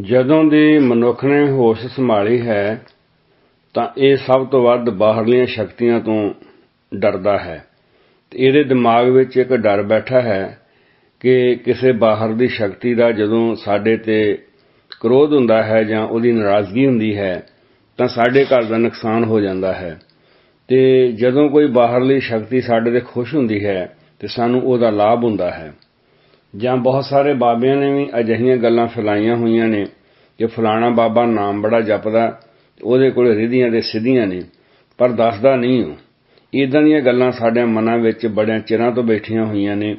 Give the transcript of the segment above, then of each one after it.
ਜਦੋਂ ਦੀ ਮਨੁੱਖ ਨੇ ਹੋਸ਼ ਸੰਭਾਲੀ ਹੈ, ਤਾਂ ਇਹ ਸਭ ਤੋਂ ਵੱਧ ਬਾਹਰਲੀਆਂ ਸ਼ਕਤੀਆਂ ਤੋਂ ਡਰਦਾ ਹੈ। ਤੇ ਇਹਦੇ ਦਿਮਾਗ ਵਿੱਚ ਇੱਕ ਡਰ ਬੈਠਾ ਹੈ ਕਿ ਕਿਸੇ ਬਾਹਰ ਦੀ ਸ਼ਕਤੀ ਦਾ ਜਦੋਂ ਸਾਡੇ ਤੇ ਕ੍ਰੋਧ ਹੁੰਦਾ ਹੈ ਜਾਂ ਉਹਦੀ ਨਾਰਾਜ਼ਗੀ ਹੁੰਦੀ ਹੈ, ਤਾਂ ਸਾਡੇ ਘਰ ਦਾ ਨੁਕਸਾਨ ਹੋ ਜਾਂਦਾ ਹੈ। ਤੇ ਜਦੋਂ ਕੋਈ ਬਾਹਰਲੀ ਸ਼ਕਤੀ ਸਾਡੇ ਤੇ ਖੁਸ਼ ਹੁੰਦੀ ਹੈ, ਤੇ ਸਾਨੂੰ ਉਹਦਾ ਲਾਭ ਹੁੰਦਾ ਹੈ। ਜਾਂ ਬਹੁਤ ਸਾਰੇ ਬਾਬਿਆਂ ਨੇ ਵੀ ਅਜਿਹੀਆਂ ਗੱਲਾਂ ਫੈਲਾਈਆਂ ਹੋਈਆਂ ਨੇ ਕਿ ਫਲਾਣਾ ਬਾਬਾ ਨਾਮ ਬੜਾ ਜਪਦਾ, ਉਹਦੇ ਕੋਲ ਰਿਧੀਆਂ ਦੇ ਸਿੱਧੀਆਂ ਨੇ, ਪਰ ਦੱਸਦਾ ਨਹੀਂ ਉਹ। ਇਦਾਂ ਦੀਆਂ ਗੱਲਾਂ ਸਾਡੇ ਮਨਾਂ ਵਿੱਚ ਬੜਿਆਂ ਚਿਰਾਂ ਤੋਂ ਬੈਠੀਆਂ ਹੋਈਆਂ ਨੇ।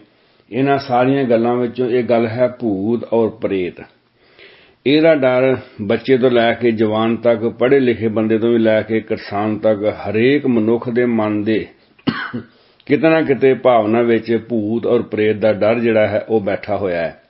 ਇਹਨਾਂ ਸਾਰੀਆਂ ਗੱਲਾਂ ਵਿੱਚੋਂ ਇਹ ਗੱਲ ਹੈ ਭੂਤ ਔਰ ਪ੍ਰੇਤ। ਇਹਦਾ ਡਰ ਬੱਚੇ ਤੋਂ ਲੈ ਕੇ ਜਵਾਨ ਤੱਕ, ਪੜ੍ਹੇ ਲਿਖੇ ਬੰਦੇ ਤੋਂ ਵੀ ਲੈ ਕੇ ਕਿਸਾਨ ਤੱਕ, ਹਰੇਕ ਮਨੁੱਖ ਦੇ ਮਨ ਦੇ ਕਿਤੇ ਨਾ ਕਿਤੇ ਭਾਵਨਾ ਵਿੱਚ ਭੂਤ ਔਰ ਪ੍ਰੇਤ ਦਾ ਡਰ ਜਿਹੜਾ ਹੈ, ਉਹ ਬੈਠਾ ਹੋਇਆ ਹੈ।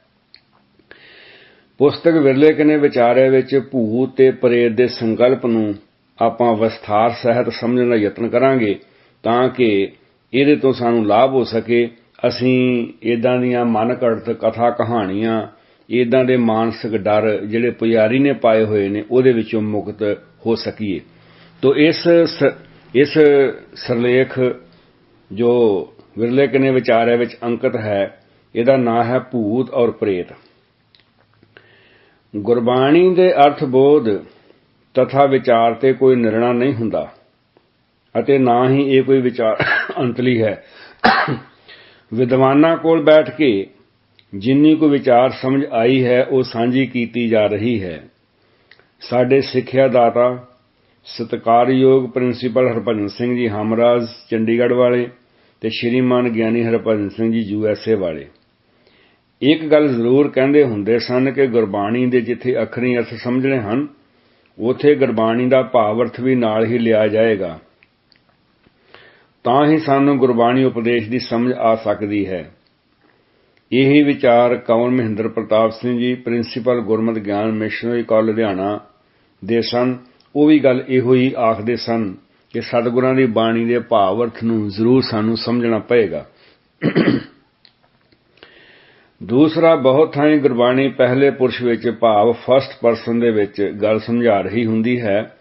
ਪੁਸਤਕ ਵਿਰਲੇ ਕਨੇ ਵਿਚਾਰਿਆ ਵਿੱਚ ਭੂਤ ਤੇ ਪ੍ਰੇਤ ਦੇ ਸੰਕਲਪ ਨੂੰ ਆਪਾਂ ਵਿਸਥਾਰ ਸਹਿਤ ਸਮਝਣ ਦਾ ਯਤਨ ਕਰਾਂਗੇ ਤਾਂ ਕਿ ਇਹਦੇ ਤੋਂ ਸਾਨੂੰ ਲਾਭ ਹੋ ਸਕੇ। ਅਸੀਂ ਇਦਾਂ ਦੀਆਂ ਮਨ ਘੜਤ ਕਥਾ ਕਹਾਣੀਆਂ ਇਦਾਂ ਦੇ ਮਾਨਸਿਕ ਡਰ ਜਿਹੜੇ ਪੁਜਾਰੀ ਨੇ ਪਾਏ ਹੋਏ ਨੇ, ਉਹਦੇ ਵਿੱਚੋਂ ਮੁਕਤ ਹੋ ਸਕੀਏ। ਤੋ ਇਸ ਇਸ ਸਰਲੇਖ ਜੋ ਵਿਰਲੇ ਕਨੇ ਵਿਚਾਰਿਆ ਵਿੱਚ ਅੰਕਿਤ ਹੈ, ਇਹਦਾ ਨਾਂ ਹੈ ਭੂਤ ਔਰ ਪ੍ਰੇਤ। ਗੁਰਬਾਣੀ ਦੇ ਅਰਥ ਬੋਧ ਤਥਾ ਵਿਚਾਰ ਤੇ ਕੋਈ ਨਿਰਣਾ ਨਹੀਂ ਹੁੰਦਾ, ਅਤੇ ਨਾ ਹੀ ਇਹ ਕੋਈ ਵਿਚਾਰ ਅੰਤਲੀ ਹੈ। ਵਿਦਵਾਨਾਂ ਕੋਲ ਬੈਠ ਕੇ ਜਿੰਨੀ ਕੋ ਵਿਚਾਰ ਸਮਝ ਆਈ ਹੈ, ਉਹ ਸਾਂਝੀ ਕੀਤੀ ਜਾ ਰਹੀ ਹੈ। ਸਾਡੇ ਸਿੱਖਿਆ ਦਾਤਾ ਸਤਕਾਰਯੋਗ ਪ੍ਰਿੰਸੀਪਲ ਹਰਭਜਨ ਸਿੰਘ ਜੀ ਹਮਰਾਜ, ਚੰਡੀਗੜ੍ਹ ਵਾਲੇ ਤੇ ਸ਼੍ਰੀਮਾਨ ਗਿਆਨੀ Harbhajan Singh ji U S A ਵਾਲੇ। ਇੱਕ ਗੱਲ ਜ਼ਰੂਰ ਕਹਿੰਦੇ ਹੁੰਦੇ ਸਨ ਕਿ ਗੁਰਬਾਣੀ ਦੇ ਜਿੱਥੇ ਅੱਖਰੀ ਅਰਥ ਸਮਝਣੇ ਹਨ, ਉਥੇ ਗੁਰਬਾਣੀ ਦਾ ਭਾਵ ਅਰਥ ਵੀ ਨਾਲ ਹੀ ਲਿਆ ਜਾਏਗਾ। ਤਾਂ ਹੀ ਸਾਨੂੰ ਗੁਰਬਾਣੀ ਉਪਦੇਸ਼ ਦੀ ਸਮਝ ਆ ਸਕਦੀ ਹੈ। ਇਹੀ ਵਿਚਾਰ ਕੌਣ ਮਹਿੰਦਰ ਪ੍ਰਤਾਪ ਸਿੰਘ ਜੀ, ਪ੍ਰਿੰਸੀਪਲ ਗੁਰਮਤਿ ਗਿਆਨ ਮਿਸ਼ਨਰੀ ਕਾਲਜ ਲੁਧਿਆਣਾ ਦੇ ਸਨ। ਉਹ ਵੀ ਗੱਲ ਇਹੋ ਹੀ ਆਖਦੇ ਸਨ ਕਿ ਸਤਿਗੁਰਾਂ ਦੀ ਬਾਣੀ ਦੇ ਭਾਵ ਅਰਥ ਨੂੰ ਜ਼ਰੂਰ ਸਾਨੂੰ ਸਮਝਣਾ ਪਏਗਾ। ਦੂਸਰਾ, ਬਹੁਤ ਥਾਈਂ ਗੁਰਬਾਣੀ ਪਹਿਲੇ ਪੁਰਸ਼ ਵਿੱਚ ਭਾਵ ਫਸਟ ਪਰਸਨ ਦੇ ਵਿੱਚ ਗੱਲ ਸਮਝਾ ਰਹੀ ਹੁੰਦੀ ਹੈ,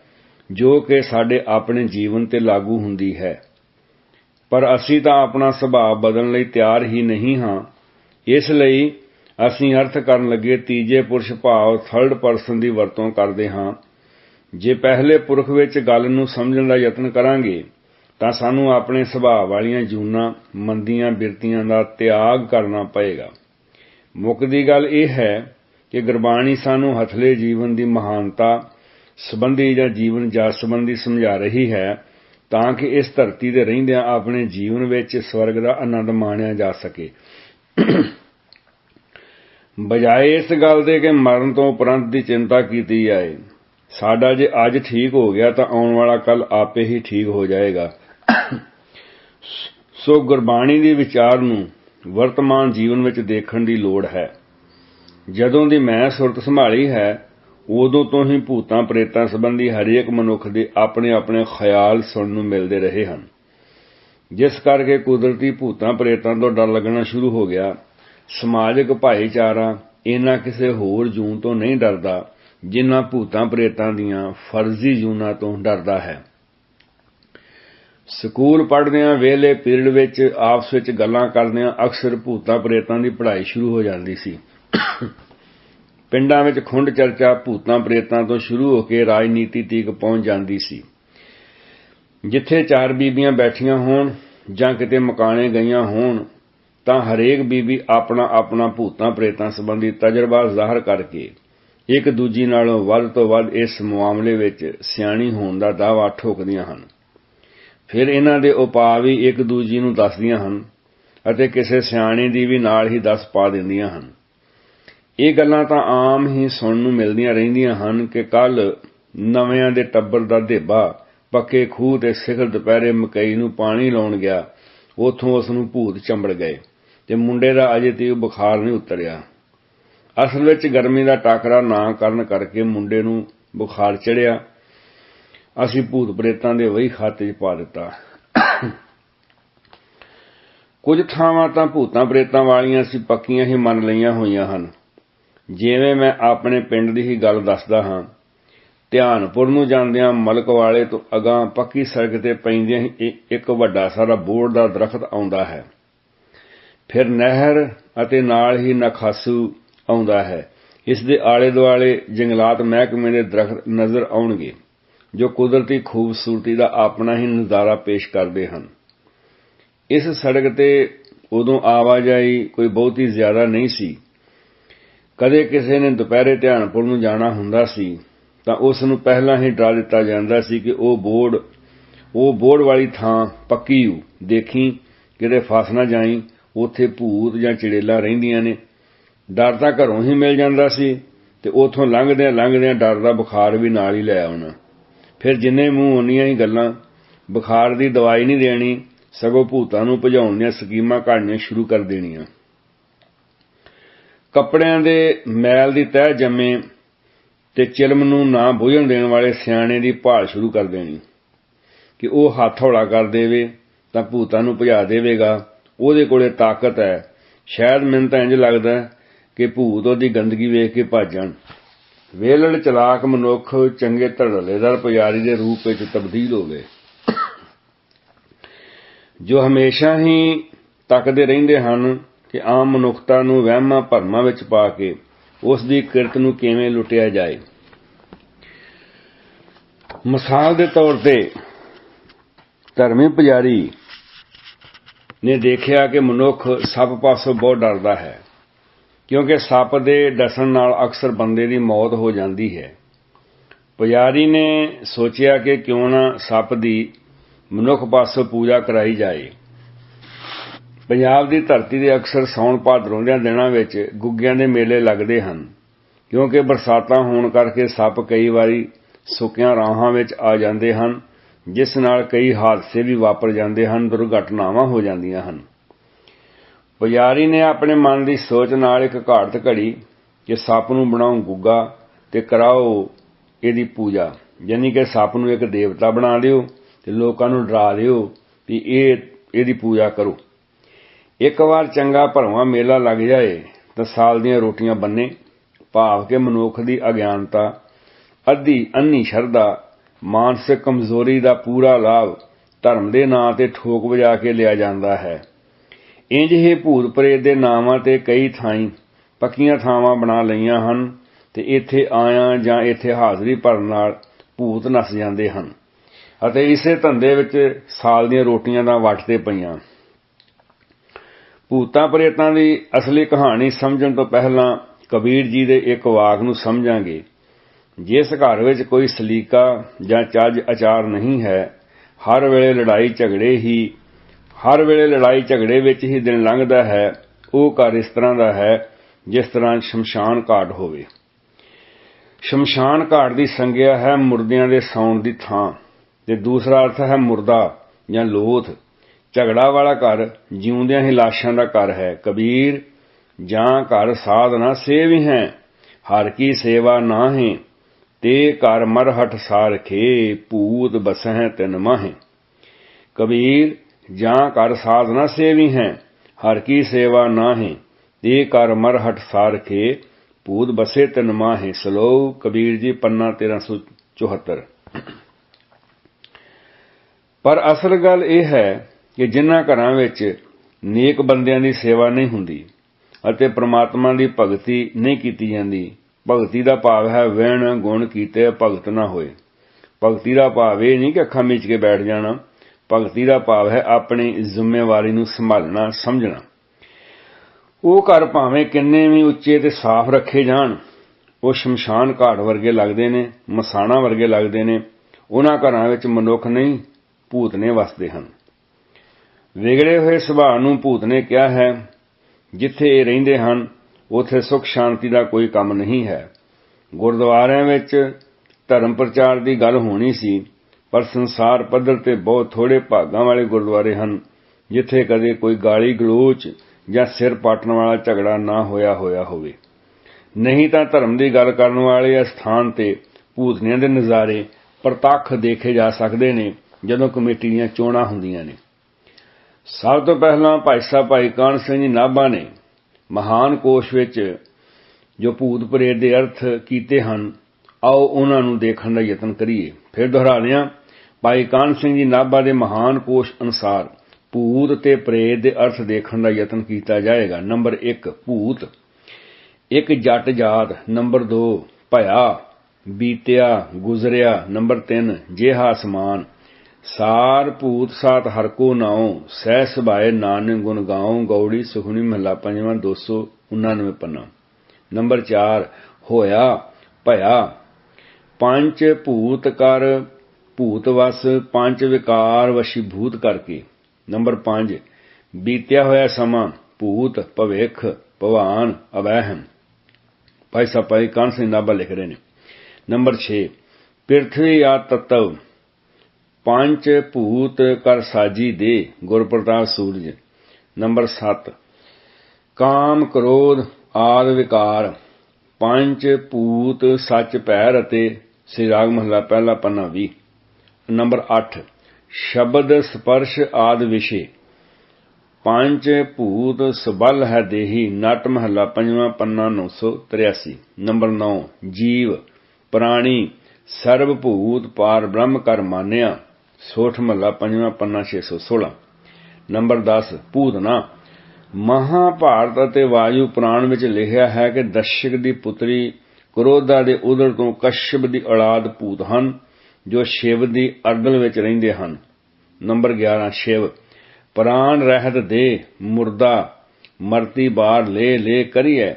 ਜੋ ਕਿ ਸਾਡੇ ਆਪਣੇ ਜੀਵਨ ਤੇ ਲਾਗੂ ਹੁੰਦੀ ਹੈ। ਪਰ ਅਸੀਂ ਤਾਂ ਆਪਣਾ ਸੁਭਾਅ ਬਦਲਣ ਲਈ ਤਿਆਰ ਹੀ ਨਹੀਂ ਹਾਂ। ਇਸ ਲਈ ਅਸੀਂ ਅਰਥ ਕਰਨ ਲੱਗੇ ਤੀਜੇ ਪੁਰਸ਼ ਭਾਵ ਥਰਡ ਪਰਸਨ ਦੀ ਵਰਤੋਂ ਕਰਦੇ ਹਾਂ। ਜੇ ਪਹਿਲੇ ਪੁਰਖ ਵਿੱਚ ਗੱਲ ਨੂੰ ਸਮਝਣ ਦਾ ਯਤਨ ਕਰਾਂਗੇ, ਤਾਂ ਸਾਨੂੰ ਆਪਣੇ ਸੁਭਾਅ ਵਾਲੀਆਂ ਜੂਨਾਂ, ਮੰਦੀਆਂ ਬਿਰਤੀਆਂ ਦਾ ਤਿਆਗ ਕਰਨਾ ਪਏਗਾ। ਮੁੱਕਦੀ ਗੱਲ ਇਹ ਹੈ ਕਿ ਗੁਰਬਾਣੀ ਸਾਨੂੰ ਹਥਲੇ ਜੀਵਨ ਦੀ ਮਹਾਨਤਾ, ਸੰਬੰਧੀ ਜਾਂ ਜੀਵਨ ਜਸ ਸੰਬੰਧੀ ਸਮਝਾ ਰਹੀ ਹੈ, ਤਾਂ ਕਿ ਇਸ ਧਰਤੀ ਦੇ ਰਹਿੰਦਿਆਂ ਆਪਣੇ ਜੀਵਨ ਵਿੱਚ ਸਵਰਗ ਦਾ ਆਨੰਦ ਮਾਣਿਆ ਜਾ ਸਕੇ। ਬਜਾਏ ਇਸ ਗੱਲ ਦੇ ਕਿ ਮਰਨ ਤੋਂ ਉਪਰੰਤ ਦੀ ਚਿੰਤਾ ਕੀਤੀ ਜਾਏ ਸਾਡਾ ਜੇ ਅੱਜ ਠੀਕ ਹੋ ਗਿਆ ਤਾਂ ਆਉਣ ਵਾਲਾ ਕੱਲ ਆਪੇ ਹੀ ਠੀਕ ਹੋ ਜਾਏਗਾ। ਸੋ ਗੁਰਬਾਣੀ ਦੇ ਵਿਚਾਰ ਨੂੰ ਵਰਤਮਾਨ ਜੀਵਨ ਵਿੱਚ ਦੇਖਣ ਦੀ ਲੋੜ ਹੈ। ਜਦੋਂ ਦੀ ਮੈਂ ਸੁਰਤ ਸੰਭਾਲੀ ਹੈ, ਉਦੋਂ ਤੋਂ ਹੀ ਭੂਤਾਂ ਪ੍ਰੇਤਾਂ ਸੰਬੰਧੀ ਹਰੇਕ ਮਨੁੱਖ ਦੇ ਆਪਣੇ ਆਪਣੇ ਖਿਆਲ ਸੁਣਨ ਨੂੰ ਮਿਲਦੇ ਰਹੇ ਹਨ। ਜਿਸ ਕਰਕੇ ਕੁਦਰਤੀ ਭੂਤਾਂ ਪ੍ਰੇਤਾਂ ਤੋਂ ਡਰ ਲੱਗਣਾ ਸ਼ੁਰੂ ਹੋ ਗਿਆ। ਸਮਾਜਿਕ ਭਾਈਚਾਰਾ ਇਹਨਾਂ ਕਿਸੇ ਹੋਰ ਜੂਨ ਤੋਂ ਨਹੀਂ ਡਰਦਾ। ਜਿਨ੍ਹਾਂ ਭੂਤਾਂ ਪ੍ਰੇਤਾਂ ਦੀਆਂ ਫਰਜ਼ੀ ਜੂਨਾਂ ਤੋਂ ਡਰਦਾ ਹੈ। ਸਕੂਲ ਪੜ੍ਹਦਿਆਂ ਵੇਲੇ ਪੀਰੀਅਡ ਵਿੱਚ ਆਪਸ ਵਿੱਚ ਗੱਲਾਂ ਕਰਦਿਆਂ ਅਕਸਰ ਭੂਤਾਂ ਪ੍ਰੇਤਾਂ ਦੀ ਪੜ੍ਹਾਈ ਸ਼ੁਰੂ ਹੋ ਜਾਂਦੀ ਸੀ। ਪਿੰਡਾਂ ਵਿੱਚ ਖੁੰਡ ਚਰਚਾ ਭੂਤਾਂ ਪ੍ਰੇਤਾਂ ਤੋਂ ਸ਼ੁਰੂ ਹੋ ਕੇ ਰਾਜਨੀਤੀ ਤੀਕ ਪਹੁੰਚ ਜਾਂਦੀ ਸੀ। ਜਿੱਥੇ ਚਾਰ ਬੀਬੀਆਂ ਬੈਠੀਆਂ ਹੋਣ ਜਾਂ ਕਿਤੇ ਮਕਾਣੇ ਗਈਆਂ ਹੋਣ, ਤਾਂ ਹਰੇਕ ਬੀਬੀ ਆਪਣਾ ਆਪਣਾ ਭੂਤਾਂ ਪ੍ਰੇਤਾਂ ਸੰਬੰਧੀ ਤਜਰਬਾ ਜ਼ਾਹਰ ਕਰਕੇ ਇੱਕ ਦੂਜੀ ਨਾਲੋਂ ਵੱਧ ਤੋਂ ਵੱਧ ਇਸ ਮਾਮਲੇ ਵਿੱਚ ਸਿਆਣੀ ਹੋਣ ਦਾ ਦਾਅਵਾ ਠੋਕਦੀਆਂ ਹਨ। ਫਿਰ ਇਹਨਾਂ ਦੇ ਉਪਾਅ ਵੀ ਇੱਕ ਦੂਜੀ ਨੂੰ ਦੱਸਦੀਆਂ ਹਨ ਅਤੇ ਕਿਸੇ ਸਿਆਣੇ ਦੀ ਵੀ ਨਾਲ ਹੀ ਦੱਸ ਪਾ ਦਿੰਦੀਆਂ ਹਨ। ਇਹ ਗੱਲਾਂ ਤਾਂ ਆਮ ਹੀ ਸੁਣਨ ਨੂੰ ਮਿਲਦੀਆਂ ਰਹਿੰਦੀਆਂ ਹਨ ਕਿ ਕੱਲ ਨਵਿਆਂ ਦੇ ਟੱਬਰ ਦਾ ਧੇਬਾ ਪੱਕੇ ਖੂਹ ਤੇ ਸਿਖਰ ਦੁਪਹਿਰੇ ਮਕਈ ਨੂੰ ਪਾਣੀ ਲਾਉਣ ਗਿਆ, ਉਥੋਂ ਉਸ ਨੂੰ ਭੂਤ ਚੰਬੜ ਗਏ ਤੇ ਮੁੰਡੇ ਦਾ ਅਜੇ ਤੀਕ ਬੁਖਾਰ ਨਹੀਂ ਉਤਰਿਆ। ਅਸਲ ਵਿੱਚ ਗਰਮੀ ਦਾ ਟਾਕਰਾ ਨਾ ਕਰਨ ਕਰਕੇ ਮੁੰਡੇ ਨੂੰ ਬੁਖਾਰ ਚੜਿਆ। ਅਸੀਂ ਭੂਤ ਪ੍ਰੇਤਾਂ ਦੇ ਵਹੀ ਖਾਤੇ 'ਚ ਪਾ ਦਿੱਤਾ। ਕੁਝ ਥਾਵਾਂ ਤਾਂ ਭੂਤਾਂ ਪ੍ਰੇਤਾਂ ਵਾਲੀਆਂ ਅਸੀਂ ਪੱਕੀਆਂ ਹੀ ਮੰਨ ਲਈਆਂ ਹੋਈਆਂ ਹਨ। ਜਿਵੇਂ ਮੈਂ ਆਪਣੇ ਪਿੰਡ ਦੀ ਹੀ ਗੱਲ ਦੱਸਦਾ ਹਾਂ। ਧਿਆਨਪੁਰ ਨੂੰ ਜਾਂਦਿਆਂ ਮਲਕ ਵਾਲੇ ਤੋਂ ਅਗਾਂ ਪੱਕੀ ਸੜਕ ਤੇ ਪੈਂਦਿਆਂ ਹੀ ਇ- ਇੱਕ ਵੱਡਾ ਸਾਰਾ ਬੋਰਡ ਦਾ ਦਰਖਤ ਆਉਂਦਾ ਹੈ। ਫਿਰ ਨਹਿਰ ਅਤੇ ਨਾਲ ਹੀ ਨਖਾਸੂ ਆਉਂਦਾ ਹੈ। ਇਸ ਦੇ ਆਲੇ ਦੁਆਲੇ ਜੰਗਲਾਤ ਮਹਿਕਮੇ ਦੇ ਦਰਖਤ ਨਜ਼ਰ ਆਉਣਗੇ, ਜੋ ਕੁਦਰਤੀ ਖੂਬਸੂਰਤੀ ਦਾ ਆਪਣਾ ਹੀ ਨਜ਼ਾਰਾ ਪੇਸ਼ ਕਰਦੇ ਹਨ। ਇਸ ਸੜਕ ਤੇ ਉਦੋਂ ਆਵਾਜਾਈ ਕੋਈ ਬਹੁਤੀ ਜ਼ਿਆਦਾ ਨਹੀਂ ਸੀ। ਕਦੇ ਕਿਸੇ ਨੇ ਦੁਪਹਿਰੇ ਧਿਆਨਪੁਰ ਨੂੰ ਜਾਣਾ ਹੁੰਦਾ ਸੀ, ਤਾਂ ਉਸ ਨੂੰ ਪਹਿਲਾਂ ਹੀ ਡਰਾ ਦਿੱਤਾ ਜਾਂਦਾ ਸੀ ਕਿ ਉਹ ਬੋਰਡ ਉਹ ਬੋਰਡ ਵਾਲੀ ਥਾਂ ਪੱਕੀ ਹੂ ਦੇਖੀ ਕਿਤੇ ਫਸ ਨਾ ਜਾਈ, ਉੱਥੇ ਭੂਤ ਜਾਂ ਚਿੜੇਲਾਂ ਰਹਿੰਦੀਆਂ ਨੇ। ਡਰ ਤਾਂ ਘਰੋਂ ਹੀ ਮਿਲ ਜਾਂਦਾ ਸੀ ਤੇ ਉਥੋਂ ਲੰਘਦਿਆਂ ਲੰਘਦਿਆਂ ਡਰ ਦਾ ਬੁਖਾਰ ਵੀ ਨਾਲ ਹੀ ਲੈ ਆਉਣਾ। ਫਿਰ ਜਿੰਨੇ ਮੂੰਹ ਉਨੀਆਂ ਹੀ ਗੱਲਾਂ, ਬੁਖਾਰ ਦੀ ਦਵਾਈ ਨਹੀਂ ਦੇਣੀ, ਸਗੋਂ ਭੂਤਾਂ ਨੂੰ ਭਜਾਉਣ ਦੀਆਂ ਸਕੀਮਾਂ ਘੜਨੀਆਂ ਸ਼ੁਰੂ ਕਰ ਦੇਣੀਆਂ। ਕੱਪੜਿਆਂ ਦੇ ਮੈਲ ਦੀ ਤਹਿ ਜੰਮੇ ਤੇ ਚਿਲਮ ਨੂੰ ਨਾ ਬੁਝਣ ਦੇਣ ਵਾਲੇ ਸਿਆਣੇ ਦੀ ਭਾਲ ਸ਼ੁਰੂ ਕਰ ਦੇਣੀ। ਕਿ ਉਹ ਹੱਥ ਹੌਲਾ ਕਰ ਦੇਵੇ, ਤਾਂ ਭੂਤਾਂ ਨੂੰ ਭਜਾ ਦੇਵੇਗਾ। ਉਹਦੇ ਕੋਲੇ ਤਾਕਤ ਹੈ। ਸ਼ਾਇਦ ਮੈਨੂੰ ਤਾਂ ਇੰਜ ਲੱਗਦਾ ਕਿ ਭੂਤ ਉਹਦੀ ਗੰਦਗੀ ਵੇਖ ਕੇ ਭੱਜ ਜਾਣ। ਵੇਲੜ ਚਲਾਕ ਮਨੁੱਖ ਚੰਗੇ ਧੜਲੇਦਾਰ ਪੁਜਾਰੀ ਦੇ ਰੂਪ ਵਿੱਚ ਤਬਦੀਲ ਹੋਵੇ। ਜੋ ਹਮੇਸ਼ਾ ਹੀ ਤੱਕਦੇ ਰਹਿੰਦੇ ਹਨ ਕਿ ਆਮ ਮਨੁੱਖਤਾ ਨੂੰ ਵਹਿਮਾਂ ਭਰਮਾਂ ਵਿੱਚ ਪਾ ਕੇ ਉਸ ਦੀ ਕਿਰਤ ਨੂੰ ਕਿਵੇਂ ਲੁੱਟਿਆ ਜਾਏ। ਮਿਸਾਲ ਦੇ ਤੌਰ ਤੇ ਧਰਮੀ ਪੁਜਾਰੀ ਨੇ ਦੇਖਿਆ ਕਿ ਮਨੁੱਖ ਸੱਪ ਪਾਸੋਂ ਬਹੁਤ ਡਰਦਾ ਹੈ। ਕਿਉਂਕਿ ਸੱਪ ਦੇ ਡਸਣ ਨਾਲ ਅਕਸਰ ਬੰਦੇ ਦੀ ਮੌਤ ਹੋ ਜਾਂਦੀ ਹੈ। ਪੁਜਾਰੀ ਨੇ ਸੋਚਿਆ ਕਿ ਕਿਉਂ ਨਾ ਸੱਪ ਦੀ ਮਨੁੱਖ ਪਾਸੋਂ ਪੂਜਾ ਕਰਾਈ ਜਾਏ। ਪੰਜਾਬ ਦੀ ਧਰਤੀ ਦੇ ਅਕਸਰ ਸੌਣ ਭਾਦਰੋਂ ਦੇ ਦਿਨਾਂ ਵਿੱਚ ਗੁੱਗਿਆਂ ਦੇ ਮੇਲੇ ਲੱਗਦੇ ਹਨ, ਕਿਉਂਕਿ ਬਰਸਾਤਾਂ ਹੋਣ ਕਰਕੇ ਸੱਪ ਕਈ ਵਾਰੀ ਸੁੱਕਿਆਂ ਰਾਹਾਂ ਵਿੱਚ ਆ ਜਾਂਦੇ ਹਨ, ਜਿਸ ਨਾਲ ਕਈ ਹਾਦਸੇ ਵੀ ਵਾਪਰ ਜਾਂਦੇ ਹਨ, ਦੁਰਘਟਨਾਵਾਂ ਹੋ ਜਾਂਦੀਆਂ ਹਨ। ਪੁਜਾਰੀ ਨੇ ਆਪਣੇ ਮਨ ਦੀ ਸੋਚ ਨਾਲ ਇੱਕ ਘਾੜਤ ਘੜੀ ਕਿ ਸੱਪ ਨੂੰ ਬਣਾਓ ਗੁੱਗਾ ਤੇ ਕਰਾਓ ਇਹਦੀ ਪੂਜਾ। ਯਾਨੀ ਕਿ ਸੱਪ ਨੂੰ ਇੱਕ ਦੇਵਤਾ ਬਣਾ ਦਿਓ ਤੇ ਲੋਕਾਂ ਨੂੰ ਡਰਾ ਦਿਓ ਵੀ ਇਹ, ਇਹਦੀ ਪੂਜਾ ਕਰੋ। ਇੱਕ ਵਾਰ ਚੰਗਾ ਭਰਵਾਂ ਮੇਲਾ ਲੱਗ ਜਾਏ ਤਾਂ ਸਾਲ ਦੀਆਂ ਰੋਟੀਆਂ ਬੰਨੇ। ਭਾਵ ਕਿ ਮਨੁੱਖ ਦੀ ਅਗਿਆਨਤਾ, ਅੱਧੀ ਅੰਨੀ ਸ਼ਰਧਾ, ਮਾਨਸਿਕ ਕਮਜ਼ੋਰੀ ਦਾ ਪੂਰਾ ਲਾਭ ਧਰਮ ਦੇ ਨਾਂ ਤੇ ਠੋਕ ਵਜਾ ਕੇ ਲਿਆ ਜਾਂਦਾ ਹੈ। ਇੰਜ ਹੀ ਭੂਤ ਪ੍ਰੇਤ ਦੇ ਨਾਵਾਂ ਤੇ ਕਈ ਥਾਈਂ ਪੱਕੀਆਂ ਥਾਵਾਂ ਬਣਾ ਲਈਆਂ ਹਨ ਤੇ ਇੱਥੇ ਆਇਆ ਜਾਂ ਇੱਥੇ ਹਾਜ਼ਰੀ ਭਰਨ ਨਾਲ ਭੂਤ ਨਸ ਜਾਂਦੇ ਹਨ ਅਤੇ ਇਸੇ ਧੰਦੇ ਵਿੱਚ ਸਾਲ ਦੀਆਂ ਰੋਟੀਆਂ ਦਾ ਵੱਟਦੇ ਪਈਆਂ। ਭੂਤਾਂ ਪ੍ਰੇਤਾਂ ਦੀ ਅਸਲੀ ਕਹਾਣੀ ਸਮਝਣ ਤੋਂ ਪਹਿਲਾਂ ਕਬੀਰ ਜੀ ਦੇ ਇੱਕ ਵਾਕ ਨੂੰ ਸਮਝਾਂਗੇ। ਜਿਸ ਘਰ ਵਿੱਚ ਕੋਈ ਸਲੀਕਾ ਜਾਂ ਚੱਜ ਅਚਾਰ ਨਹੀਂ ਹੈ, ਹਰ ਵੇਲੇ ਲੜਾਈ ਝਗੜੇ ਹੀ ਹਰ ਵੇਲੇ ਲੜਾਈ ਝਗੜੇ ਵਿੱਚ ਹੀ ਦਿਨ ਲੰਘਦਾ ਹੈ, ਉਹ ਘਰ ਇਸ ਤਰ੍ਹਾਂ ਦਾ ਹੈ ਜਿਸ ਤਰ੍ਹਾਂ ਸ਼ਮਸ਼ਾਨ ਘਾਟ ਹੋਵੇ। ਸ਼ਮਸ਼ਾਨ ਘਾਟ ਦੀ ਸੰਗਿਆ ਹੈ ਮੁਰਦਿਆਂ ਦੇ ਸੌਣ ਦੀ ਥਾਂ ਤੇ ਦੂਸਰਾ ਅਰਥ ਹੈ ਮੁਰਦਾ ਜਾਂ ਲੋਥ। ਝਗੜਾ ਵਾਲਾ ਘਰ ਜਿਉਂਦਿਆਂ ਹੀ ਲਾਸ਼ਾਂ ਦਾ ਘਰ ਹੈ। ਕਬੀਰ, ਜਾਂ ਘਰ ਸਾਧਨਾ ਸੇਵ ਹੈ, ਹਰ ਕੀ ਸੇਵਾ ਨਾਹੀਂ ਤੇ ਘਰ ਮਰਹਟ ਸਾਰਖੇ ਭੂਤ ਬਸਹਿ ਤਿਨ ਮਾਹੇ। ਕਬੀਰ ਜਾਂ ਘਰ ਸਾਧਨਾ ਸੇਵੀ ਹੈ, ਹਰ ਕੀ ਸੇਵਾ ਨਾਹੀਂ ਤੇ ਘਰ ਮਰਹਟ ਸਾਰਖੇ ਭੂਤ ਬਸੇ ਤਿਨ ਮਾਹੇ ਸਲੋਕ ਕਬੀਰ ਜੀ ਪੰਨਾ 1374 ਪਰ ਅਸਲ ਗੱਲ ਇਹ ਹੈ ਕਿ ਜਿਨ੍ਹਾਂ ਘਰਾਂ ਵਿੱਚ ਨੇਕ ਬੰਦਿਆਂ ਦੀ ਸੇਵਾ ਨਹੀਂ ਹੁੰਦੀ ਅਤੇ ਪ੍ਰਮਾਤਮਾ ਦੀ ਭਗਤੀ ਨਹੀਂ ਕੀਤੀ ਜਾਂਦੀ, ਭਗਤੀ ਦਾ ਭਾਵ ਹੈ ਵਹਿਣ ਗੁਣ ਕੀਤੇ ਭਗਤ ਨਾ ਹੋਏ। ਭਗਤੀ ਦਾ ਭਾਵ ਇਹ ਨਹੀਂ ਕਿ ਅੱਖਾਂ ਮੀਚ ਕੇ ਬੈਠ ਜਾਣਾ। ਭਗਤੀ ਦਾ ਭਾਵ ਹੈ ਆਪਣੀ ਜ਼ਿੰਮੇਵਾਰੀ ਨੂੰ ਸੰਭਾਲਣਾ, ਸਮਝਣਾ। ਉਹ ਘਰ ਭਾਵੇਂ ਕਿੰਨੇ ਵੀ ਉੱਚੇ ਤੇ ਸਾਫ਼ ਰੱਖੇ ਜਾਣ, ਉਹ ਸ਼ਮਸ਼ਾਨ ਘਾਟ ਵਰਗੇ ਲੱਗਦੇ ਨੇ, ਮਸਾਣਾ ਵਰਗੇ ਲੱਗਦੇ ਨੇ, ਉਹਨਾਂ ਘਰਾਂ ਵਿੱਚ ਮਨੁੱਖ ਨਹੀਂ ਭੂਤ ਨੇ ਵਸਦੇ ਹਨ। ਵਿਗੜੇ ਹੋਏ ਸੁਭਾਅ ਨੂੰ ਭੂਤ ਨੇ ਕਿਹਾ ਹੈ, ਜਿੱਥੇ ਇਹ ਰਹਿੰਦੇ ਹਨ, ਉਥੇ ਸੁਖ ਸ਼ਾਂਤੀ ਦਾ ਕੋਈ ਕੰਮ ਨਹੀਂ ਹੈ। ਗੁਰਦੁਆਰਿਆਂ ਵਿੱਚ ਧਰਮ ਪ੍ਰਚਾਰ ਦੀ ਗੱਲ ਹੋਣੀ ਸੀ ਪਰ ਸੰਸਾਰ ਪੱਧਰ ਤੇ ਬਹੁਤ ਥੋੜੇ ਭਾਗਾਂ ਵਾਲੇ ਗੁਰਦੁਆਰੇ ਹਨ, ਜਿੱਥੇ ਕਦੇ ਕੋਈ ਗਾਲੀ ਗਲੋਚ ਜਾਂ ਸਿਰ ਪਾਟਣ ਵਾਲਾ ਝਗੜਾ ਨਾ ਹੋਇਆ ਹੋਇਆ ਹੋਵੇ। ਨਹੀਂ ਤਾਂ ਧਰਮ ਦੀ ਗੱਲ ਕਰਨ ਵਾਲੇ ਅਸਥਾਨ ਤੇ ਭੂਤਨੀਆਂ ਦੇ ਨਜ਼ਾਰੇ ਪ੍ਰਤੱਖ ਦੇਖੇ ਜਾ ਸਕਦੇ ਨੇ, ਜਦੋਂ ਕਮੇਟੀ ਦੀਆਂ ਚੋਣਾਂ ਹੁੰਦੀਆਂ ਨੇ। ਸਭ ਤੋਂ ਪਹਿਲਾਂ ਭਾਈ ਸਾਹਿਬ ਭਾਈ ਕਾਨ ਸਿੰਘ ਜੀ ਨਾਭਾ ਨੇ ਮਹਾਨ ਕੋਸ਼ ਵਿੱਚ ਜੋ ਭੂਤ ਪ੍ਰੇਤ ਦੇ ਅਰਥ ਕੀਤੇ ਹਨ, ਆਓ ਉਹਨਾਂ ਨੂੰ ਦੇਖਣ ਦਾ ਯਤਨ ਕਰੀਏ। ਫਿਰ ਦੁਹਰਾਉਂਦੇ ਹਾਂ ਭਾਈ ਕਾਨ ਸਿੰਘ ਜੀ ਨਾਭਾ ਦੇ ਮਹਾਨ ਕੋਸ਼ ਅਨੁਸਾਰ ਭੂਤ ਤੇ ਪ੍ਰੇਤ ਦੇ ਅਰਥ ਦੇਖਣ ਦਾ ਯਤਨ ਕੀਤਾ ਜਾਏਗਾ। ਨੰਬਰ 1 ਭੂਤ। ਇੱਕ ਜੱਟ ਜਾਤ। ਨੰਬਰ 2 ਭਇਆ। ਬੀਤਿਆ, ਗੁਜ਼ਰਿਆ। ਨੰਬਰ 3 ਜੇਹਾ ਸਮਾਨ ਸਾਰ ਭੂਤ ਸਾਤ ਹਰ ਕੋ ਨਾਉ। ਸਹਿ ਸਭਾਏ ਨਾਨਕ ਗੁਣ ਗਾਉ। ਗੌੜੀ ਸੁਖਣੀ ਮਹਲਾ ਪੰਜਵਾਂ 299 ਪੰਨਾ। ਨੰਬਰ 4 ਹੋਇਆ, ਭਇਆ। ਪੰਜ, ਭੂਤ ਕਰ ਭੂਤ ਵਸ ਪੰਜ ਵਿਕਾਰ ਵਸ਼ੀਭੂਤ ਕਰਕੇ। ਨੰਬਰ 5 ਬੀਤਿਆ ਹੋਇਆ ਸਮਾਂ, ਭੂਤ, ਭਵਿੱਖ, ਭਵਾਨ ਅਵਹਿਮ ਭਾਈ ਸਾਹਿਬ, ਭਾਈ ਕਾਨ ਸਿੰਘ ਨਾਭਾ ਲਿਖ ਰਹੇ ਨੇ। ਨੰਬਰ 6 ਪਿਰਥਵੀ ਆ ਤਤਵ, ਪੰਜ ਭੂਤ ਕਰ ਸਾਜੀ ਦੇ ਗੁਰਪ੍ਰਤਾਪ ਸੂਰਜ। ਨੰਬਰ 7 ਕਾਮ ਕ੍ਰੋਧ ਆਦ ਵਿਕਾਰ, ਪੰਜ ਭੂਤ ਸੱਚ ਪੈਰ ਅਤੇ ਸ੍ਰੀ ਰਾਗ ਮਹਲਾ ਪਹਿਲਾ ਪੰਨਾ 20 ਨੰਬਰ 8 ਸ਼ਬਦ ਸਪਰਸ਼ ਆਦ ਵਿਸ਼ੇ। ਪੰਜ, ਭੂਤ ਸਬਲ ਹੈ ਦੇਹੀ, ਨਟ ਮਹੱਲਾ ਪੰਜਵਾਂ ਪੰਨਾ 983 ਨੰਬਰ 9 ਜੀਵ, ਪ੍ਰਾਣੀ ਸਰਬ ਭੂਤ ਪਾਰ ਬ੍ਰਹਮ ਕਰ ਮਾਨਿਆ। ਸੋਠ ਮਹੱਲਾ ਪੰਜਵਾਂ ਪੰਨਾ 616 ਨੰਬਰ 10 ਭੂਤਨਾ ਮਹਾਭਾਰਤ ਅਤੇ ਵਾਯੂ ਪੁਰਾਣ ਵਿੱਚ ਲਿਖਿਆ ਹੈ ਕਿ ਦਸ਼ਕ ਦੀ ਪੁੱਤਰੀ, ਕਰੋਧਾ ਦੇ ਉਦਰ ਤੋਂ ਕਸ਼ਪ ਦੀ ਔਲਾਦ ਭੂਤ ਹਨ। ਜੋ ਸ਼ਿਵ ਦੀ ਅਰਦਲ ਵਿੱਚ ਰਹਿੰਦੇ ਹਨ। ਨੰਬਰ 11 ਸ਼ਿਵ ਪ੍ਰਾਨ ਰਹਿਤ ਦੇ ਮੁਰਦਾ, ਮਰਤੀ ਬਾਰ ਲੈ ਲੈ ਕਰੀਏ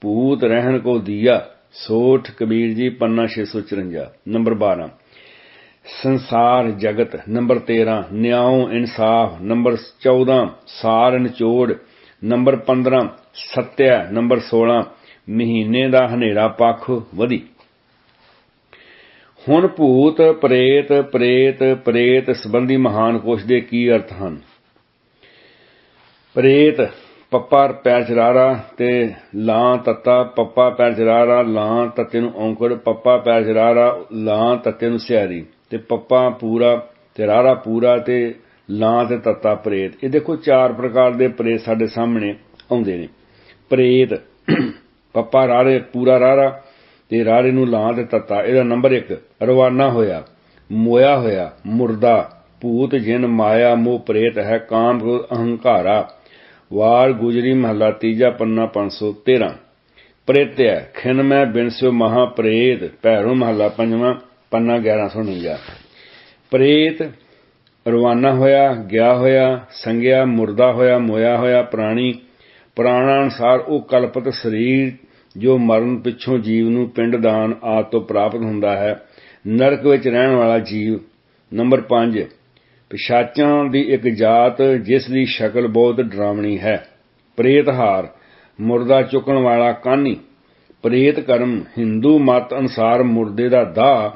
ਭੂਤ ਰਹਿਣ ਕੋ ਦੀਆ, ਸੋਠ ਕਬੀਰ ਜੀ ਪੰਨਾ 654 ਨੰਬਰ 12 ਸੰਸਾਰ ਜਗਤ। ਨੰਬਰ 13 ਨਿਆਉ ਇਨਸਾਫ। ਨੰਬਰ 14 ਸਾਰ ਨਿਚੋੜ। ਨੰਬਰ 15 ਸਤਿਆ। ਨੰਬਰ 16 ਮਹੀਨੇ ਦਾ ਹਨੇਰਾ ਪੱਖ ਵਧੀ। ਹੁਣ ਭੂਤ, ਪ੍ਰੇਤ ਪ੍ਰੇਤ ਪ੍ਰੇਤ ਸੰਬੰਧੀ ਮਹਾਨ ਕੋਸ਼ ਦੇ ਕੀ ਅਰਥ ਹਨ? ਪ੍ਰੇਤ, ਪੱਪਾ ਪੈਰ ਚਰਾਰਾ ਤੇ ਲਾਂ ਤੱਤਾ, ਪੱਪਾ ਪੈਰ ਚਰਾਰਾ, ਲਾਂ ਤੱਤੇ ਨੂੰ ਔਂਕੜ, ਪੱਪਾ ਪੈਰ ਚਰਾਰਾ, ਲਾਂ ਤੱਤੇ ਨੂੰ ਸਿਆਰੀ ਤੇ ਪੱਪਾ ਪੂਰਾ ਤੇ ਰਾਰਾ ਪੂਰਾ ਤੇ ਲਾਂ ਤੇ ਤੱਤਾ ਪ੍ਰੇਤ। ਇਹ ਦੇਖੋ ਚਾਰ ਪ੍ਰਕਾਰ ਦੇ ਪ੍ਰੇਤ ਸਾਡੇ ਸਾਹਮਣੇ ਆਉਂਦੇ ਨੇ। ਪ੍ਰੇਤ, ਪੱਪਾ ਰਾਰੇ, ਪੂਰਾ ਰਾਰਾ ਤੇ ਰਾਰੇ ਨੂੰ ਲਾਂ ਤੇ ਤੱਤਾ। ਇਹਦਾ ਨੰਬਰ 1 ਰਵਾਨਾ ਹੋਇਆ, ਮੋਇਆ ਹੋਇਆ, ਮੁਰਦਾ, ਭੂਤ, ਜਿਨ, ਮਾਇਆ, ਮੋਹ, ਪ੍ਰੇਤ ਹੈ, ਕਾਮ ਅਹੰਕਾਰਾ। ਵਾਰ ਗੁਜਰੀ ਮਹਲਾ ਤੀਜਾ ਪੰਨਾ 513 ਪ੍ਰੇਤਿਆ ਖਿਨ ਮੈਂ ਬਿਨਸਿਓ ਮਹਾ ਪ੍ਰੇਤ, ਭੈਰੋ ਮਹਲਾ ਪੰਜਵਾਂ, ਪੰਨਾ 1149 ਪ੍ਰੇਤ, ਰਵਾਨਾ ਹੋਇਆ, ਗਿਆ ਹੋਇਆ, ਸੰਗਿਆ, ਮੁਰਦਾ ਹੋਇਆ, ਮੋਇਆ ਹੋਇਆ, ਪ੍ਰਾਣੀ। ਪ੍ਰਾਣਾ ਅਨਸਾਰ ਉਹ ਕਲਪਤ ਸਰੀਰ ਜੋ ਮਰਨ ਪਿੱਛੋਂ ਜੀਵ ਨੂੰ ਪਿੰਡ ਦਾਨ ਆਦਿ ਤੋਂ ਪ੍ਰਾਪਤ ਹੁੰਦਾ ਹੈ, ਨਰਕ ਵਿੱਚ ਰਹਿਣ ਵਾਲਾ ਜੀਵ। ਨੰਬਰ 5 ਪਿਸ਼ਾਚਾਂ ਦੀ ਇੱਕ ਜਾਤ ਜਿਸ ਦੀ ਸ਼ਕਲ ਬਹੁਤ ਡਰਾਵਣੀ ਹੈ। ਪ੍ਰੇਤਹਾਰ ਮੁਰਦਾ ਚੁੱਕਣ ਵਾਲਾ ਕਾਨੀ। ਪ੍ਰੇਤ ਕਰਮ, ਹਿੰਦੂ ਮਤ ਅਨਸਾਰ ਮੁਰਦੇ ਦਾ ਦਾਹ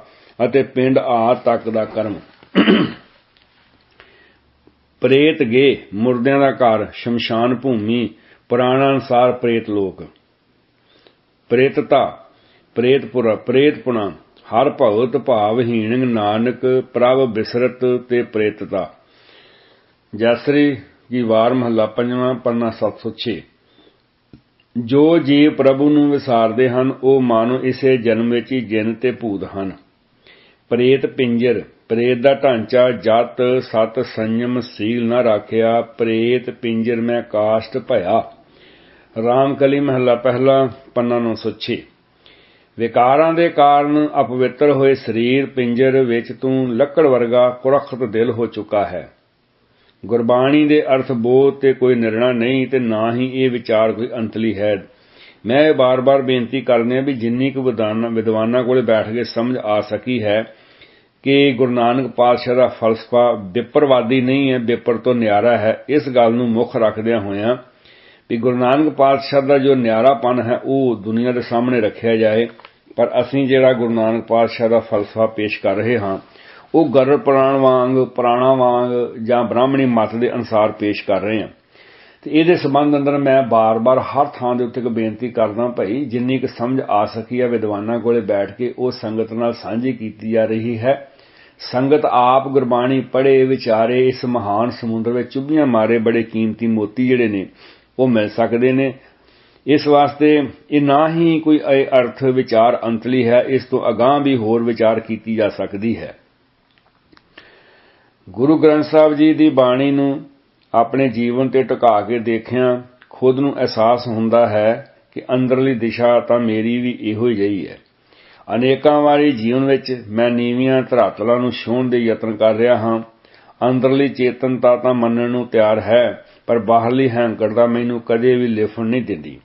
ਅਤੇ ਪਿੰਡ ਆ ਤੱਕ ਦਾ ਕਰਮ। ਪ੍ਰੇਤ ਗੇ, ਮੁਰਦਿਆਂ ਦਾ ਘਰ, ਸ਼ਮਸ਼ਾਨ ਭੂਮੀ ਪੁਰਾਣ ਅਨਸਾਰ ਪ੍ਰੇਤ ਲੋਕ। ਪ੍ਰੇਤਤਾ, ਪ੍ਰੇਤਪੁਰ, ਪ੍ਰੇਤਪੁਣਾ, ਹਰ ਭਗਤ ਭਾਵਹੀਣ ਨਾਨਕ, ਪ੍ਰਭ ਬਿਸਰਤ ਤੇ ਪ੍ਰੇਤਤਾ। ਜੈਸਰੀ ਕੀ ਵਾਰ ਮਹੱਲਾ ਪੰਜਵਾਂ, ਪੰਨਾ 706 ਜੋ ਜੀਵ ਪ੍ਰਭੂ ਨੂੰ ਵਿਸਾਰਦੇ ਹਨ, ਉਹ ਮਾਨੋ ਇਸੇ ਜਨਮ ਵਿੱਚ ਹੀ ਜਿੰਨ ਤੇ ਭੂਤ ਹਨ। ਪ੍ਰੇਤ ਪਿੰਜਰ, ਪ੍ਰੇਤ ਦਾ ਢਾਂਚਾ, ਜਤ, ਸਤ ਸੰਯਮ ਸੀਲ ਨਾ ਰਾਖਿਆ, ਪ੍ਰੇਤ ਪਿੰਜਰ ਮੈਂ ਕਾਸ਼ਟ ਭਇਆ। ਰਾਮਕਲੀ ਮਹੱਲਾ ਪਹਿਲਾ, ਪੰਨਾ 906 ਵਿਕਾਰਾਂ ਦੇ ਕਾਰਨ ਅਪਵਿੱਤਰ ਹੋਏ ਸਰੀਰ ਪਿੰਜਰ ਵਿੱਚ ਤੂੰ ਲੱਕੜ ਵਰਗਾ ਕੁਰਖਤ ਦਿਲ ਹੋ ਚੁੱਕਾ ਹੈ। ਗੁਰਬਾਣੀ ਦੇ ਅਰਥ ਬੋਧ ਤੇ ਕੋਈ ਨਿਰਣਾ ਨਹੀਂ ਤੇ ਨਾ ਹੀ ਇਹ ਵਿਚਾਰ ਕੋਈ ਅੰਤਲੀ ਹੈ। ਮੈਂ ਇਹ ਬਾਰ-ਬਾਰ ਬੇਨਤੀ ਕਰਨੇ ਆ ਵੀ ਜਿੰਨੀ ਕੁ ਵਿਦਵਾਨਾਂ ਕੋਲੇ ਬੈਠ ਕੇ ਸਮਝ ਆ ਸਕੀ ਹੈ ਕਿ ਗੁਰੂ ਨਾਨਕ ਪਾਤਸ਼ਾਹ ਦਾ ਫਲਸਫਾ ਵਿਪਰਵਾਦੀ ਨਹੀਂ ਹੈ, ਵਿਪਰ ਤੋਂ ਨਿਆਰਾ ਹੈ। ਇਸ ਗੱਲ ਨੂੰ ਮੁੱਖ ਰੱਖਦਿਆਂ ਹੋਇਆਂ ਵੀ ਗੁਰੂ ਨਾਨਕ ਪਾਤਸ਼ਾਹ ਦਾ ਜੋ ਨਿਆਰਾਪਨ ਹੈ, ਉਹ ਦੁਨੀਆ ਦੇ ਸਾਹਮਣੇ ਰੱਖਿਆ ਜਾਏ। ਪਰ ਅਸੀਂ ਜਿਹੜਾ ਗੁਰੂ ਨਾਨਕ ਪਾਤਸ਼ਾਹ ਦਾ ਫਲਸਫਾ ਪੇਸ਼ ਕਰ ਰਹੇ ਹਾਂ, ਉਹ ਗਰਰ ਪ੍ਰਾਣ ਵਾਂਗ, ਪ੍ਰਾਣਾ ਵਾਂਗ ਜਾਂ ਬ੍ਰਾਹਮਣੀ ਮਤ ਦੇ ਅਨਸਾਰ ਪੇਸ਼ ਕਰ ਰਹੇ ਹਾਂ। ਤੇ ਇਹਦੇ ਸੰਬੰਧ ਅੰਦਰ ਮੈਂ ਬਾਰ-ਬਾਰ ਹਰ ਥਾਂ ਦੇ ਉੱਤੇ ਇੱਕ ਬੇਨਤੀ ਕਰਦਾ ਭਾਈ, ਜਿੰਨੀ ਕੁ ਸਮਝ ਆ ਸਕੀ ਹੈ ਵਿਦਵਾਨਾਂ ਕੋਲੇ ਬੈਠ ਕੇ, ਉਹ ਸੰਗਤ ਨਾਲ ਸਾਂਝੀ ਕੀਤੀ ਜਾ ਰਹੀ ਹੈ। ਸੰਗਤ ਆਪ ਗੁਰਬਾਣੀ ਪੜ੍ਹੇ, ਵਿਚਾਰੇ ਇਸ ਮਹਾਨ ਸਮੁੰਦਰ ਵਿੱਚ ਚੁੱਭੀਆਂ ਮਾਰੇ ਬੜੇ ਕੀਮਤੀ ਮੋਤੀ ਜਿਹੜੇ ਨੇ ਉਹ ਮਿਲ ਸਕਦੇ ਨੇ। ਇਸ ਵਾਸਤੇ ਇਹ ਨਾ ਹੀ ਕੋਈ ਅਰਥ, ਵਿਚਾਰ, ਅੰਤਲੀ ਹੈ, ਇਸ ਤੋਂ ਅਗਾਹ ਵੀ ਹੋਰ ਵਿਚਾਰ ਕੀਤੀ ਜਾ ਸਕਦੀ ਹੈ। ਗੁਰੂ ਗ੍ਰੰਥ ਸਾਹਿਬ ਜੀ ਦੀ ਬਾਣੀ ਨੂੰ ਆਪਣੇ ਜੀਵਨ ਤੇ ਟਿਕਾ ਕੇ ਦੇਖਿਆ ਖੁਦ ਨੂੰ ਅਹਿਸਾਸ ਹੁੰਦਾ ਹੈ ਕਿ ਅੰਦਰਲੀ ਦਿਸ਼ਾ ਤਾਂ ਮੇਰੀ ਵੀ ਇਹੋ ਹੀ ਜਿਹੀ ਹੈ। ਅਨੇਕਾਂ ਵਾਰੀ ਜੀਵਨ ਵਿੱਚ ਮੈਂ ਨੀਵੀਆਂ ਧਰਾਤਲਾਂ ਨੂੰ ਛੂਹਣ ਦੇ ਯਤਨ ਕਰ ਰਿਹਾ ਹਾਂ। ਅੰਦਰਲੀ ਚੇਤਨਤਾ ਤਾਂ ਮੰਨਣ ਨੂੰ ਤਿਆਰ ਹੈ ਪਰ ਬਾਹਰਲੀ ਹੈਂਕੜ ਦਾ ਮੈਨੂੰ ਕਦੇ ਵੀ ਲਿਫਣ ਨਹੀਂ ਦਿੰਦੀ।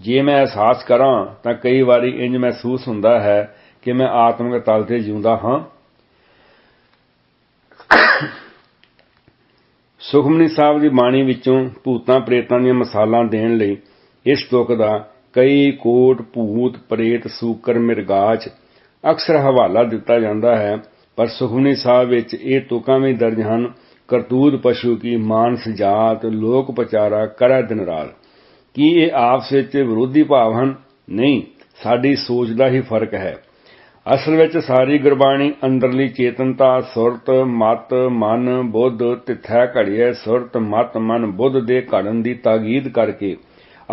ਜੇ ਮੈਂ ਅਹਿਸਾਸ ਕਰਾਂ, ਤਾਂ ਕਈ ਵਾਰੀ ਇੰਜ ਮਹਿਸੂਸ ਹੁੰਦਾ ਹੈ ਕਿ ਮੈਂ ਆਤਮਿਕ ਤਲ ਤੇ ਜਿਉਂਦਾ ਹਾਂ। ਸੁਖਮਨੀ ਸਾਹਿਬ ਦੀ ਬਾਣੀ ਵਿੱਚੋਂ ਭੂਤਾਂ ਪ੍ਰੇਤਾਂ ਦੀਆਂ ਮਸਾਲਾਂ ਦੇਣ ਲਈ ਇਸ ਤੁਕ ਦਾ ਕਈ ਕੋਟ, ਭੂਤ, ਪ੍ਰੇਤ, ਸੂਕਰ, ਮਿਰਗਾਚ ਅਕਸਰ ਹਵਾਲਾ ਦਿੱਤਾ ਜਾਂਦਾ ਹੈ, ਪਰ ਸੁਖਮਨੀ ਸਾਹਿਬ ਵਿੱਚ ਇਹ ਤੁਕਾਂ ਵੀ ਦਰਜ ਹਨ ਕਰਤੂਤ ਪਸ਼ੂ ਕੀ ਮਾਨਸ ਜਾਤ, ਲੋਕ ਪਚਾਰਾ ਕਰੈ ਦਿਨ ਰਾਤ। ਕੀ ਇਹ ਆਪਸ ਵਿੱਚ ਵਿਰੋਧੀ ਭਾਵ ਹਨ? ਨਹੀਂ, ਸਾਡੀ ਸੋਚ ਦਾ ਹੀ ਫ਼ਰਕ ਹੈ। ਅਸਲ ਵਿੱਚ ਸਾਰੀ ਗੁਰਬਾਣੀ ਅੰਦਰਲੀ ਚੇਤਨਤਾ, ਸੁਰਤ, ਮਤ, ਮਨ, ਬੁੱਧ, ਤਿੱਥੈ ਘੜੀਏ ਸੁਰਤ, ਮਤ, ਮਨ, ਬੁੱਧ ਦੇ ਘੜਨ ਦੀ ਤਾਕੀਦ ਕਰਕੇ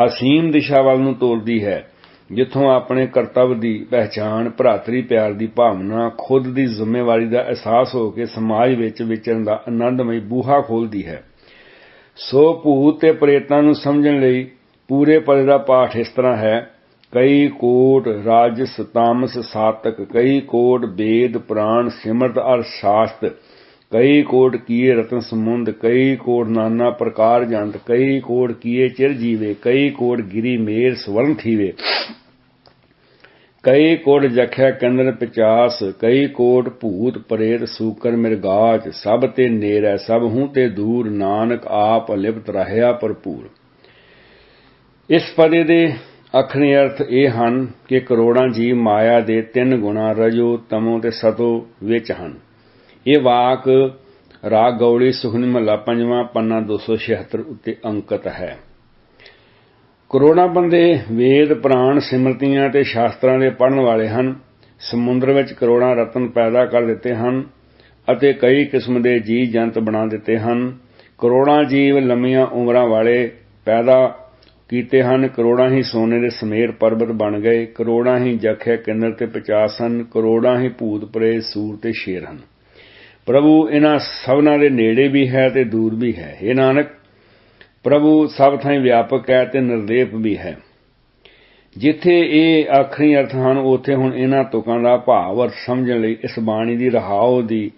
ਅਸੀਮ ਦਿਸ਼ਾ ਵੱਲ ਨੂੰ ਤੋਰਦੀ ਹੈ। ਜਿੱਥੋਂ ਆਪਣੇ ਕਰਤੱਵ ਦੀ ਪਹਿਚਾਣ, ਭਰਾਤਰੀ, ਪਿਆਰ ਦੀ ਭਾਵਨਾ, ਖੁਦ ਦੀ ਜ਼ਿੰਮੇਵਾਰੀ ਦਾ ਅਹਿਸਾਸ ਹੋ ਕੇ ਸਮਾਜ ਵਿੱਚ ਵਿਚਰਨ ਦਾ ਆਨੰਦਮਈ ਬੂਹਾ ਖੋਲਦੀ ਹੈ। ਸੋ ਭੂਤ ਤੇ ਪ੍ਰੇਤਾਂ ਨੂੰ ਸਮਝਣ ਲਈ ਪੂਰੇ ਪਦ ਦਾ ਪਾਠ ਇਸ ਤਰ੍ਹਾਂ ਹੈ, ਕਈ ਕੋਟ ਰਾਜਸ, ਤਾਮਸ, ਸਾਤਕ, ਕਈ ਕੋਟ, ਵੇਦ, ਪ੍ਰਾਣ, ਸਿਮਰਤ ਅਰ ਸ਼ਾਸਤ ਕਈ ਕੋਟ ਕੀਏ ਰਤਨ ਸਮੁੰਦ ਕਈ ਕੋਟ ਨਾਨਾ ਪ੍ਰਕਾਰ ਜੰਤ, ਕਈ ਕੋਟ ਕੀਏ ਚਿਰ ਜੀਵੇ, ਕਈ ਕੋਟ ਗਿਰੀ ਮੇਰ ਸਵਰਨ ਥੀਵੇ। ਕਈ ਕੋਟ ਜਖਿਆ ਕੰਦਰ 50 ਕਈ ਕੋਟ ਭੂਤ ਪ੍ਰੇਤ ਸੂਕਰ ਮਿਰਗਾਜ ਸਭ ਤੇ ਨੇਰੈ, ਸਭ ਹੂੰ ਤੇ ਦੂਰ, ਨਾਨਕ ਆਪ ਲਿਪਤ ਰਹਿਆ ਭਰਪੂਰ। ਇਸ ਪਦੇ ਦੇ ਅਖਰੀ ਅਰਥ ਇਹ ਹਨ ਕਿ ਕਰੋੜਾਂ ਜੀਵ ਮਾਇਆ ਦੇ ਤਿੰਨ ਗੁਣਾ ਰਜੋ ਤਮੋ ਤੇ ਸਤੋ ਵਿੱਚ ਹਨ। ਇਹ ਵਾਕ ਰਾਗ ਗੌੜੀ ਸੁਖਨੀ ਮਹਲਾ ਪੰਜਵਾਂ ਪੰਨਾ 276 ਉੱਤੇ ਅੰਕਿਤ ਹੈ। ਕਰੋੜਾਂ ਬੰਦੇ ਵੇਦ, ਪ੍ਰਾਣ, ਸਿਮਰਤੀਆਂ ਤੇ ਸ਼ਾਸਤਰਾਂ ਦੇ ਪੜਨ ਵਾਲੇ ਹਨ। ਸਮੁੰਦਰ ਵਿੱਚ ਕਰੋੜਾਂ ਰਤਨ ਪੈਦਾ ਕਰ ਦਿੱਤੇ ਹਨ ਅਤੇ ਕਈ ਕਿਸਮ ਦੇ ਜੀਵ ਜੰਤ ਬਣਾ ਦਿੱਤੇ ਹਨ। ਕਰੋੜਾਂ ਜੀਵ ਲੰਮੀਆਂ ਉਮਰਾਂ ਵਾਲੇ ਪੈਦਾ ਕੀਤੇ ਹਨ। ਕਰੋੜਾਂ ਹੀ ਸੋਨੇ ਦੇ ਸਮੇਰ ਪਰਬਤ ਬਣ ਗਏ। ਕਰੋੜਾਂ ਹੀ ਜਖਿਆ ਕਿੰਨਰ ਤੇ 50 ਹਨ। ਕਰੋੜਾਂ ਹੀ ਭੂਤ ਪ੍ਰੇਤ ਸੂਰ ਤੇ ਸ਼ੇਰ ਹਨ। ਪ੍ਰਭੂ, ਇਹਨਾਂ ਸਭਨਾਂ ਦੇ ਨੇੜੇ ਵੀ ਹੈ ਤੇ ਦੂਰ ਵੀ ਹੈ। ਇਹ ਨਾਨਕ, ਪ੍ਰਭੂ ਸਭ ਥਾਂ ਵਿਆਪਕ ਹੈ ਤੇ ਨਿਰਲੇਪ ਵੀ ਹੈ। ਜਿੱਥੇ ਇਹ ਆਖਰੀ ਅਰਥ ਹਨ, ਉਥੇ ਹੁਣ ਇਹਨਾਂ ਤੁਕਾਂ ਦਾ ਭਾਵ ਅਰਥ ਸਮਝਣ ਲਈ ਇਸ ਬਾਣੀ ਦੀ ਰਹਾਉ ਦੀ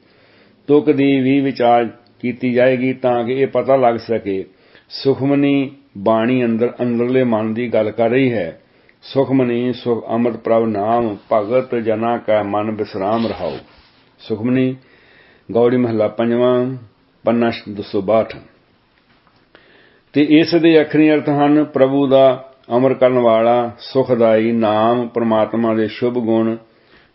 ਤੁਕ ਦੀ ਵੀ ਵਿਚਾਰ ਕੀਤੀ ਜਾਏਗੀ ਤਾਂ ਕਿ ਇਹ ਪਤਾ ਲੱਗ ਸਕੇ, ਸੁਖਮਨੀ ਬਾਣੀ ਅੰਦਰ ਅੰਦਰਲੇ ਮਨ ਦੀ ਗੱਲ ਕਰ ਰਹੀ ਹੈ। ਸੁਖਮਨੀ, ਸੁਖ ਅਮਰ ਪ੍ਰਭ ਨਾਮ, ਭਗਤ ਜਨਾ ਕਾ ਮਨ ਬਿਸਰਾਮ ਰਹਾਉ। ਸੁਖਮਨੀ ਗੌੜੀ ਮਹੱਲਾ ਪੰਜਵਾਂ, ਪੰਨਾ 262 ਤੇ ਇਸ ਦੇ ਅਖਰੀ ਅਰਥ ਹਨ, ਪ੍ਰਭੂ ਦਾ ਅਮਰ ਕਰਨ ਵਾਲਾ, ਸੁਖਦਾਈ ਨਾਮ, ਪ੍ਰਮਾਤਮਾ ਦੇ ਸ਼ੁਭ ਗੁਣ,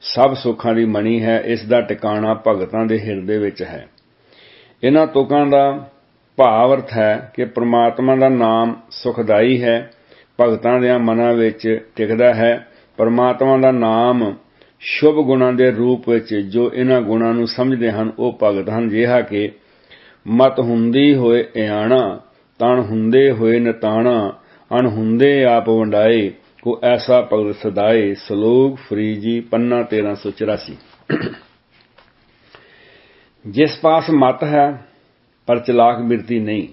ਸਭ ਸੁੱਖਾਂ ਦੀ ਮਣੀ ਹੈ, ਇਸ ਦਾ ਟਿਕਾਣਾ ਭਗਤਾਂ ਦੇ ਹਿਰਦੇ ਵਿੱਚ ਹੈ। ਇਹਨਾਂ ਤੁਕਾਂ ਦਾ ਭਾਵ ਅਰਥ ਹੈ ਕਿ ਪ੍ਰਮਾਤਮਾ ਦਾ ਨਾਮ ਸੁਖਦਾਈ ਹੈ, ਭਗਤਾਂ ਦੇ ਮਨਾਂ ਵਿੱਚ ਟਿਕਦਾ ਹੈ, ਪ੍ਰਮਾਤਮਾ ਦਾ ਨਾਮ ਸ਼ੁਭ ਗੁਣਾਂ ਦੇ ਰੂਪ ਵਿੱਚ ਜੋ ਇਹਨਾਂ ਗੁਣਾਂ ਨੂੰ ਸਮਝਦੇ ਹਨ, ਉਹ ਭਗਤ ਹਨ। ਜਿਹਾ ਕਿ ਮਤ ਹੁੰਦੀ ਹੋਏ ਇਆਣਾ, ਤਣ ਹੁੰਦੇ ਹੋਏ ਨਤਾਣਾ, ਅਣ ਹੁੰਦੇ ਆਪ ਵੰਡਾਏ, ਕੋ ਐਸਾ ਭਗਤ ਸਦਾਏ, ਸਲੋਕ ਫਰੀ ਜੀ ਪੰਨਾ 1384 ਜਿਸ ਪਾਸ ਮਤ ਹੈ, ਪਰ ਚਲਾਕ ਬਿਰਤੀ ਨਹੀਂ।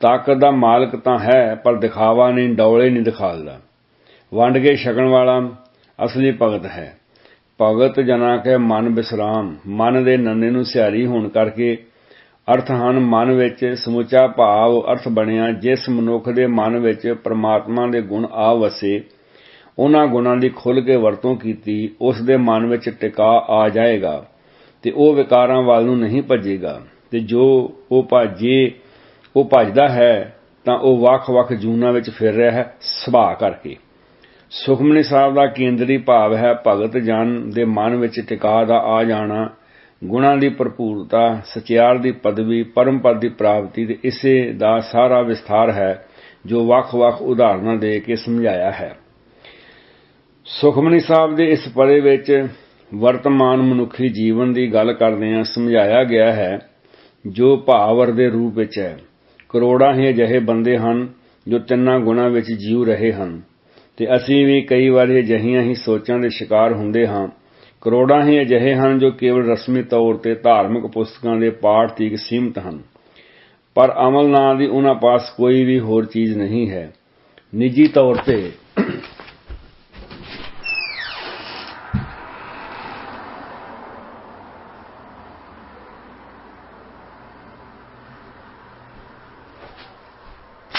ਤਾਕਤ ਦਾ ਮਾਲਕ ਤਾਂ ਹੈ, ਪਰ ਦਿਖਾਵਾ ਨਹੀਂ, ਡੌਲੇ ਨਹੀਂ ਦਿਖਾਲਦਾ। ਵੰਡ ਕੇ ਛਕਣ ਵਾਲਾ ਅਸਲੀ ਭਗਤ ਹੈ। ਭਗਤ ਜਨਾ ਕੇ ਮਨ ਬਿਸਰਾਮ। ਮਨ ਦੇ ਨੰਨੇ ਨੂੰ ਸਿਆਰੀ ਹੋਣ ਕਰਕੇ ਅਰਥ ਹਨ, ਮਨ ਵਿੱਚ ਸਮੁੱਚਾ ਭਾਵ ਅਰਥ ਬਣਿਆ। ਜਿਸ ਮਨੁੱਖ ਦੇ ਮਨ ਵਿੱਚ ਪ੍ਰਮਾਤਮਾ ਦੇ ਗੁਣ ਆ ਵਸੇ, ਉਹਨਾਂ ਗੁਣਾਂ ਦੀ ਖੁੱਲ ਕੇ ਵਰਤੋਂ ਕੀਤੀ, ਉਸ ਦੇ ਮਨ ਵਿੱਚ ਟਿਕਾ ਆ ਜਾਏਗਾ ਤੇ ਉਹ ਵਿਕਾਰਾਂ ਵੱਲ ਨੂੰ ਨਹੀਂ ਭੱਜੇਗਾ। ਤੇ ਜੋ ਉਹ ਭਾਜੇ, ਉਹ ਭੱਜਦਾ ਹੈ, ਤਾਂ ਉਹ ਵੱਖ-ਵੱਖ ਜੂਨਾਂ ਵਿੱਚ ਫਿਰ ਰਿਹਾ ਹੈ, ਸੁਭਾਅ ਕਰਕੇ। ਸੁਖਮਨੀ ਸਾਹਿਬ ਦਾ ਕੇਂਦਰੀ ਭਾਵ ਹੈ ਭਗਤ ਜਨ ਦੇ ਮਨ ਵਿੱਚ ਟਿਕਾ ਦਾ ਆ ਜਾਣਾ, ਗੁਣਾਂ ਦੀ ਭਰਪੂਰਤਾ, ਸਚਿਆਰ ਦੀ ਪਦਵੀ ਪਰਮ ਪਦ ਦੀ ਪ੍ਰਾਪਤੀ ਤੇ ਇਸੇ ਦਾ ਸਾਰਾ ਵਿਸਥਾਰ ਹੈ ਜੋ ਵੱਖ-ਵੱਖ ਉਦਾਹਰਨਾਂ ਦੇ ਕੇ ਸਮਝਾਇਆ ਹੈ। ਸੁਖਮਨੀ ਸਾਹਿਬ ਦੇ ਇਸ ਪਰੇ ਵਿੱਚ ਵਰਤਮਾਨ ਮਨੁੱਖੀ ਜੀਵਨ ਦੀ ਗੱਲ ਕਰਦਿਆਂ ਸਮਝਾਇਆ ਗਿਆ ਹੈ, ਜੋ ਭਾਵਰ ਦੇ ਰੂਪ ਵਿੱਚ ਹੈ। ਕਰੋੜਾਂ ਹੀ ਅਜਿਹੇ ਬੰਦੇ ਹਨ ਜੋ ਤਿੰਨਾਂ ਗੁਣਾਂ ਵਿੱਚ ਜੀਉ ਰਹੇ ਹਨ। ਤੇ ਅਸੀਂ ਵੀ ਕਈ ਵਾਰ ਅਜਿਹੀਆਂ ਹੀ ਸੋਚਾਂ ਦੇ ਸ਼ਿਕਾਰ ਹੁੰਦੇ ਹਾਂ। ਕਰੋੜਾਂ ਹੀ ਅਜਿਹੇ ਹਨ ਜੋ ਕੇਵਲ ਰਸਮੀ ਤੌਰ ਤੇ ਧਾਰਮਿਕ ਪੁਸਤਕਾਂ ਦੇ ਪਾਠ ਤੀਕ ਸੀਮਤ ਹਨ। ਪਰ ਅਮਲ ਨਾਂ ਦੀ ਉਹਨਾਂ ਪਾਸ ਕੋਈ ਵੀ ਹੋਰ ਚੀਜ਼ ਨਹੀਂ ਹੈ। ਨਿੱਜੀ ਤੌਰ ਤੇ